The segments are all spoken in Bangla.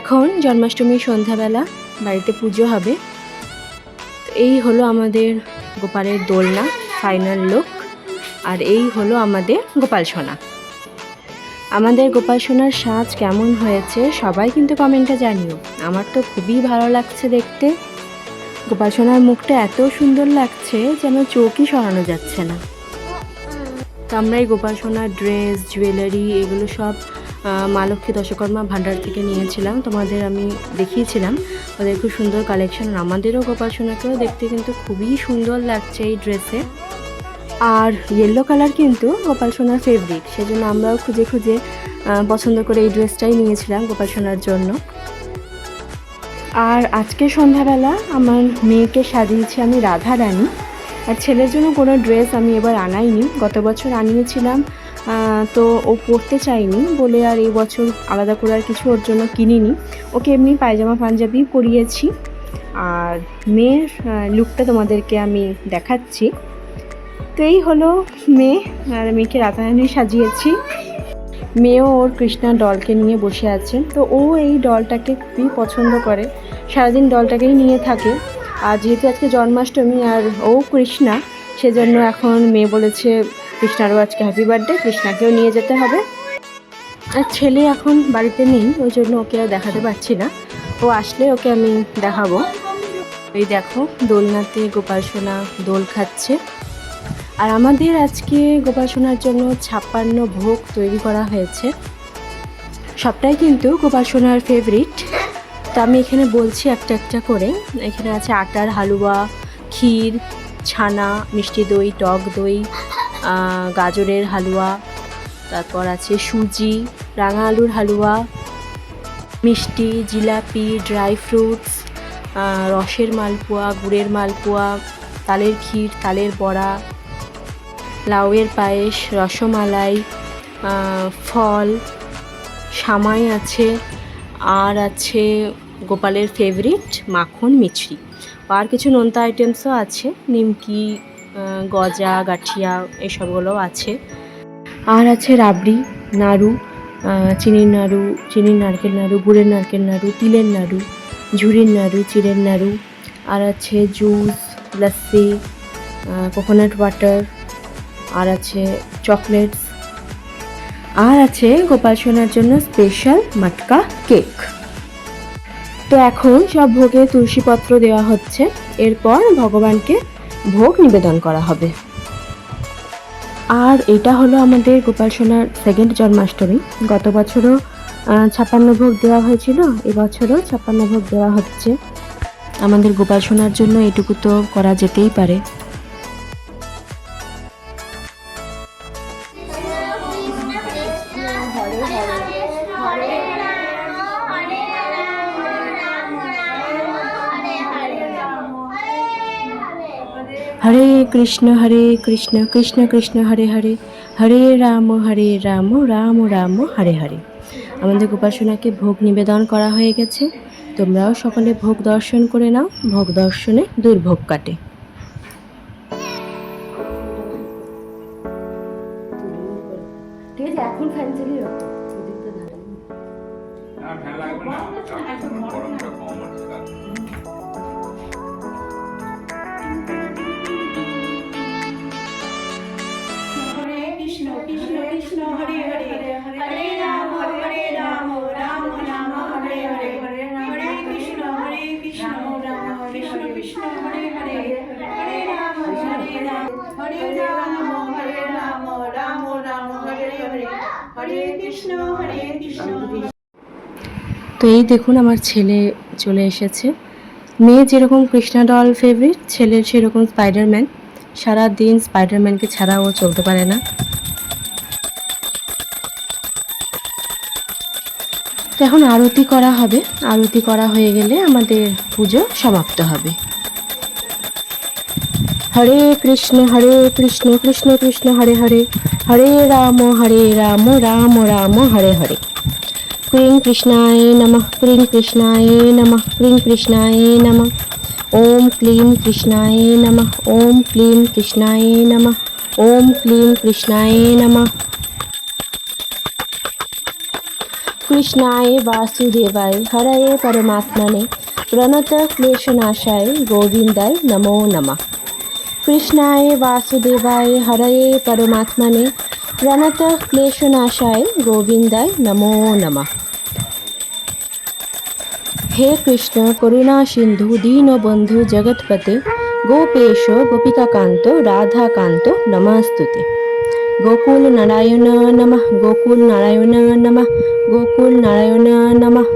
এখন জন্মাষ্টমীর সন্ধ্যাবেলা বাড়িতে পুজো হবে। এই হলো আমাদের গোপালের দোলনা ফাইনাল লুক আর এই হলো আমাদের গোপাল সোনা। আমাদের গোপাল সোনার সাজ কেমন হয়েছে সবাই কিন্তু কমেন্টে জানিও। আমার তো খুবই ভালো লাগছে দেখতে। গোপাল সোনার মুখটা এত সুন্দর লাগছে যেন চোখই সরানো যাচ্ছে না। তো আমরা এই গোপাল সোনার ড্রেস জুয়েলারি এগুলো সব মা লক্ষ্মী দশকর্মা ভাণ্ডার থেকে নিয়েছিলাম। তোমাদের আমি দেখিয়েছিলাম। ওদের খুব সুন্দর কালেকশন আমাদেরও গোপাল সোনাকেও দেখতে কিন্তু খুবই সুন্দর লাগছে এই ড্রেসে আর ইয়েলো কালার কিন্তু গোপাল সোনার ফেভারিট সেজন্য আমরাও খুঁজে খুঁজে পছন্দ করে এই ড্রেসটাই নিয়েছিলাম গোপাল সোনার জন্য। আর আজকে সন্ধ্যাবেলা আমার মেয়েকে সাজিয়েছি আমি রাধা রানী আর ছেলের জন্য কোনো ড্রেস আমি এবার আনাইনি। গত বছর আনিয়েছিলাম তো ও পরতে চাইনি বলে আর এই বছর আলাদা করে আর কিছু ওর জন্য কিনিনি। ওকে এমনি পায়জামা, পাঞ্জাবি পরিয়েছি। আর মেয়ের লুকটা তোমাদেরকে আমি দেখাচ্ছি। তো এই হলো মেয়ে, আর মেয়েকে রাধারানী সাজিয়েছি। মেয়েও ওর কৃষ্ণা ডলকে নিয়ে বসে আছে। তো ও এই ডলটাকে খুবই পছন্দ করে। সারাদিন ডলটাকেই নিয়ে থাকে। আর যেহেতু আজকে জন্মাষ্টমী আর ও কৃষ্ণা, সেজন্য এখন মেয়ে বলেছে কৃষ্ণারও আজকে হ্যাপি বার্থডে কৃষ্ণাকেও নিয়ে যেতে হবে। আর ছেলে এখন বাড়িতে নেই, ওই জন্য ওকে আর দেখাতে পারছি না। ও আসলে ওকে আমি দেখাবো। এই দেখো, দোলনাতে গোপাল সোনা দোল খাচ্ছে। আর আমাদের আজকে গোপাল সোনার জন্য ছাপ্পান্ন ভোগ তৈরি করা হয়েছে। সবটাই কিন্তু গোপাল সোনার ফেভারিট তো আমি এখানে বলছি একটা একটা করে। এখানে আছে আটার হালুয়া, ক্ষীর, ছানা, মিষ্টি দই, টক দই। গাজরের হালুয়া, তারপর আছে সুজি, রাঙা আলুর হালুয়া, মিষ্টি, জিলাপি, ড্রাই ফ্রুটস রসের মালপোয়া, গুড়ের মালপোয়া, তালের ক্ষীর, তালের বড়া, লাউয়ের পায়েস, রসমালাই ফল, সামাই আছে, আর আছে গোপালের ফেভারিট মাখন মিছরি। আর কিছু নোনতা আইটেমসও আছে, নিমকি গজা, গাঠিয়া এসবগুলোও আছে। আর আছে রাবড়ি, নাড়ু চিনির নাড়ু, চিনির নারকেল নাড়ু, গুড়ের নারকেল নাড়ু, তিলের নাড়ু ঝুড়ির নাড়ু, চিড়ের নাড়ু। আর আছে জুস লস্যি কোকোনাট ওয়াটার আর আছে চকলেটস আর আছে গোপাল সোনার জন্য স্পেশাল মাটকা কেক তো এখন সব ভোগে তুলসীপত্র দেওয়া হচ্ছে। এরপর ভগবানকে ভোগ নিবেদন করা হবে। আর এটা হলো আমাদের গোপাল সোনার সেকেন্ড জন্মাষ্টমী। গত বছরও ছাপ্পান্ন ভোগ দেওয়া হয়েছিল, এবছরও ছাপ্পান্ন ভোগ দেওয়া হচ্ছে। আমাদের গোপাল সোনার জন্য এটুকু তো করা যেতেই পারে। হরে কৃষ্ণ হরে কৃষ্ণ কৃষ্ণ কৃষ্ণ হরে হরে হরে রাম হরে রাম রাম রাম হরে হরে। আমাদের গোপাসনাকে ভোগ নিবেদন করা হয়ে গেছে। তোমরাও সকলে ভোগ দর্শন করে নাও। ভোগ দর্শনে দুর্ভোগ কাটে। এখন ফ্যান চালিয়ে হরে রাম হরে রাম রাম রাম, হরে হরে। হরে কৃষ্ণ হরে কৃষ্ণ। তো এই দেখুন আমার ছেলে চলে এসেছে। মেয়ে যেরকম কৃষ্ণা ডল ফেভারিট ছেলের সেরকম স্পাইডারম্যান সারা দিন স্পাইডারম্যানকে ছাড়া ও চলতে পারে না। এখন আরতি করা হবে। আরতি করা হয়ে গেলে আমাদের পুজো সমাপ্ত হবে। হরে কৃষ্ণ হরে কৃষ্ণ কৃষ্ণ কৃষ্ণ, হরে হরে। হরে রাম হরে রাম রাম রাম, হরে হরে। ক্রিং কৃষ্ণায় নমঃ, ক্রিং কৃষ্ণায় নমঃ, ক্রিং কৃষ্ণায় নমঃ। ওম ক্লিং কৃষ্ণায় নমঃ, ওম ক্লিং কৃষ্ণায় নমঃ, ওম ক্লিং কৃষ্ণায় নমঃ। কৃষ্ণায় বাসুদেবায় হরয়ে পরমাত্মনে, প্রণত ক্লেশনাশায় গোবিন্দায় নমো নমঃ। কৃষ্ণায় বাসুদেবায় হরয়ে পরমাত্মনে প্রণত ক্লেশনাশায় গোবিন্দায় নমো নমঃ। হে কৃষ্ণ, করুণা সিন্ধু দীনবন্ধু জগৎপতে, গোপেশ, গোপিকাকান্ত, রাধাকান্ত, নমস্তুতে। গোকুল নারায়ণ নমঃ, গোকুল নারায়ণ নমঃ, গোকুল নারায়ণ নমঃ।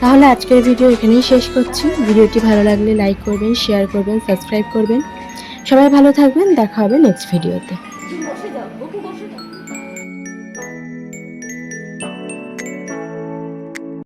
তাহলে আজকের ভিডিও এখানেই শেষ করছি। ভিডিওটি ভালো লাগলে লাইক করবেন শেয়ার করবেন সাবস্ক্রাইব করবেন। সবাই ভালো থাকবেন, দেখা হবে নেক্সট ভিডিওতে